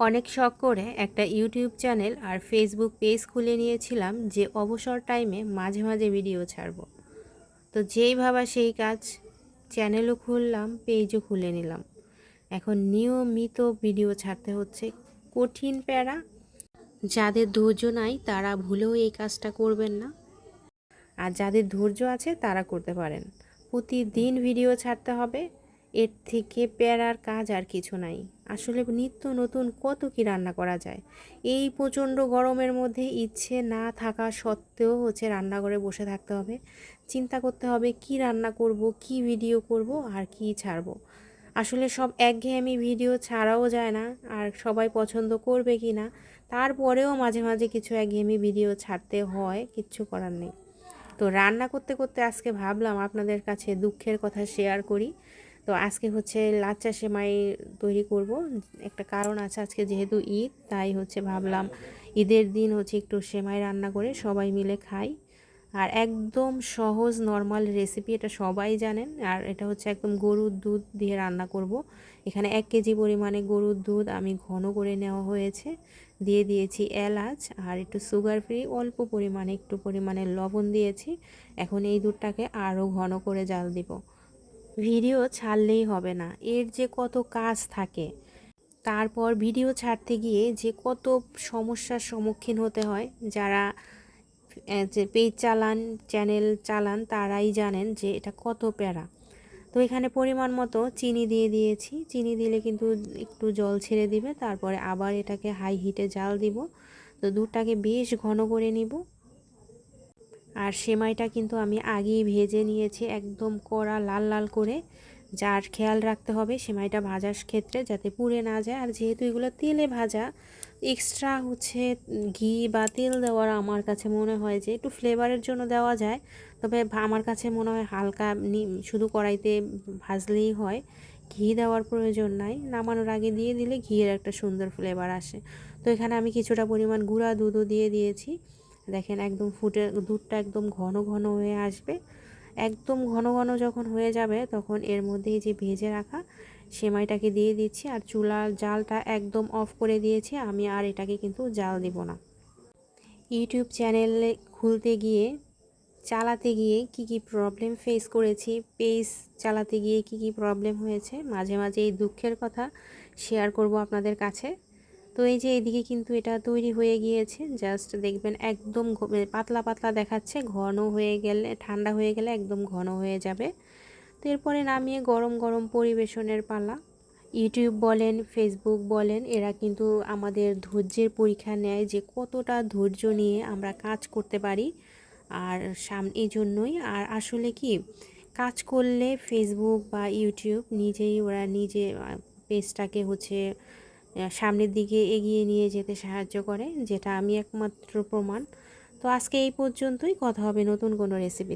অনেক শখ করে একটা ইউটিউব চ্যানেল আর ফেসবুক পেজ খুলে নিয়েছিলাম যে অবসর টাইমে মাঝে মাঝে ভিডিও ছাড়ব। তো যেই ভাবা সেই কাজ, চ্যানেলও খুললাম, পেজও খুলে নিলাম। এখন নিয়মিত ভিডিও ছাড়তে হচ্ছে কঠিন প্যারা। যাদের ধৈর্য নাই, তারা ভুলেও এই কাজটা করবেন না। আর যাদের ধৈর্য আছে, তারা করতে পারেন। প্রতিদিন ভিডিও ছাড়তে হবে এর থেকে প্যারার কাজ আর কিছু নাই। আসলে নিত্য নতুন কত কি রান্না করা যায়? এই প্রচণ্ড গরমের মধ্যে ইচ্ছে না থাকা সত্ত্বেও হচ্ছে রান্নাঘরে বসে থাকতে হবে। চিন্তা করতে হবে, কি রান্না করব, কি ভিডিও করব আর কি ছাড়বো? আসলে সব একঘেয়েমি ভিডিও ছাড়াও যায় না। আর সবাই পছন্দ করবে কি না, তারপরেও মাঝে মাঝে কিছু একঘেয়েমি ভিডিও ছাড়তে হয়, কিচ্ছু করার নেই। তো রান্না করতে করতে আজকে ভাবলাম আপনাদের কাছে দুঃখের কথা শেয়ার করি। তো আজকে হচ্ছে লাচ্চা সেমাই তৈরি করব। একটা কারণ আছে আজকে যেহেতু ঈদ, তাই হচ্ছে ভাবলাম ঈদের দিন হচ্ছে একটু সেমাই রান্না করে সবাই মিলে খাই। আর একদম সহজ, নর্মাল রেসিপি এটা সবাই জানেন। আর এটা হচ্ছে একদম গরুর দুধ দিয়ে রান্না করব। এখানে এক কেজি পরিমাণে গরুর দুধ আমি ঘন করে নেওয়া হয়েছে। দিয়ে দিয়েছি এলাচ আর একটু সুগার ফ্রি অল্প পরিমাণে, একটু পরিমাণে লবণ দিয়েছি। এখন এই দুধটাকে আরও ঘন করে জাল দিব। ভিডিও ছাড়লেই হবে না। এর যে কত কাজ থাকে, তারপর ভিডিও ছাড়তে গিয়ে যে কত সমস্যার সম্মুখীন হতে হয়, যারা যে পেজ চালান, চ্যানেল চালান, তারাই জানেন যে এটা কত প্যারা। তো এখানে পরিমাণ মতো চিনি দিয়ে দিয়েছি। চিনি দিলে কিন্তু একটু জল ছেড়ে দিবে, তারপরে আবার এটাকে হাই হিটে জাল দিব। তো দুধটাকে বেশ ঘন করে নিব। আর সেমাইটা কিন্তু আমি আগেই ভেজে নিয়েছি একদম কড়া লাল লাল করে। যার খেয়াল রাখতে হবে সেমাইটা ভাজার ক্ষেত্রে যাতে পুড়ে না যায়। আর যেহেতু এগুলো তেলে ভাজা এক্সট্রা হচ্ছে ঘি বা তেল দেওয়ার আমার কাছে মনে হয় যে একটু ফ্লেভারের জন্য দেওয়া যায়। তবে আমার কাছে মনে হয় হালকা শুধু কড়াইতে ভাজলেই হয়। ঘি দেওয়ার প্রয়োজন নাই। নামানোর আগে দিয়ে দিলে ঘিয়ের একটা সুন্দর ফ্লেভার আসে। তো এখানে আমি কিছুটা পরিমাণ গুঁড়া দুধও দিয়ে দিয়েছি। দেখেন একদম ফুটে, দুধটা একদম ঘন ঘন হয়ে আসবে। একদম ঘন ঘন যখন হয়ে যাবে, তখন এর মধ্যেই যে ভেজে রাখা সেমাইটাকে দিয়ে দিচ্ছি আর চুলার জালটা একদম অফ করে দিয়েছি। আমি আর এটাকে কিন্তু জাল দিব না। ইউটিউব চ্যানেলে খুলতে গিয়ে, চালাতে গিয়ে কি কি প্রবলেম ফেস করেছি পেজ চালাতে গিয়ে কি কি প্রবলেম হয়েছে, মাঝে মাঝে এই দুঃখের কথা শেয়ার করব আপনাদের কাছে। তো এই যে এদিকে কিন্তু এটা তৈরি হয়ে গিয়েছে। জাস্ট দেখবেন একদম মানে পাতলা পাতলা দেখাচ্ছে, ঘন হয়ে গেলে, ঠান্ডা হয়ে গেলে একদম ঘন হয়ে যাবে। তো এরপরে নামিয়ে গরম গরম পরিবেশনের পালা। ইউটিউব বলেন ফেসবুক বলেন, এরা কিন্তু আমাদের ধৈর্যের পরীক্ষা নেয় যে কতটা ধৈর্য নিয়ে আমরা কাজ করতে পারি আর সাম, এই জন্যই। আর আসলে কি, কাজ করলে ফেসবুক বা ইউটিউব নিজেই ওরা নিজে পেজটাকে হচ্ছে সামনের দিকে এগিয়ে নিয়ে যেতে সাহায্য করে, যেটা আমি একমাত্র প্রমাণ। তো আজকে এই পর্যন্তই, কথা হবে নতুন কোনো রেসিপি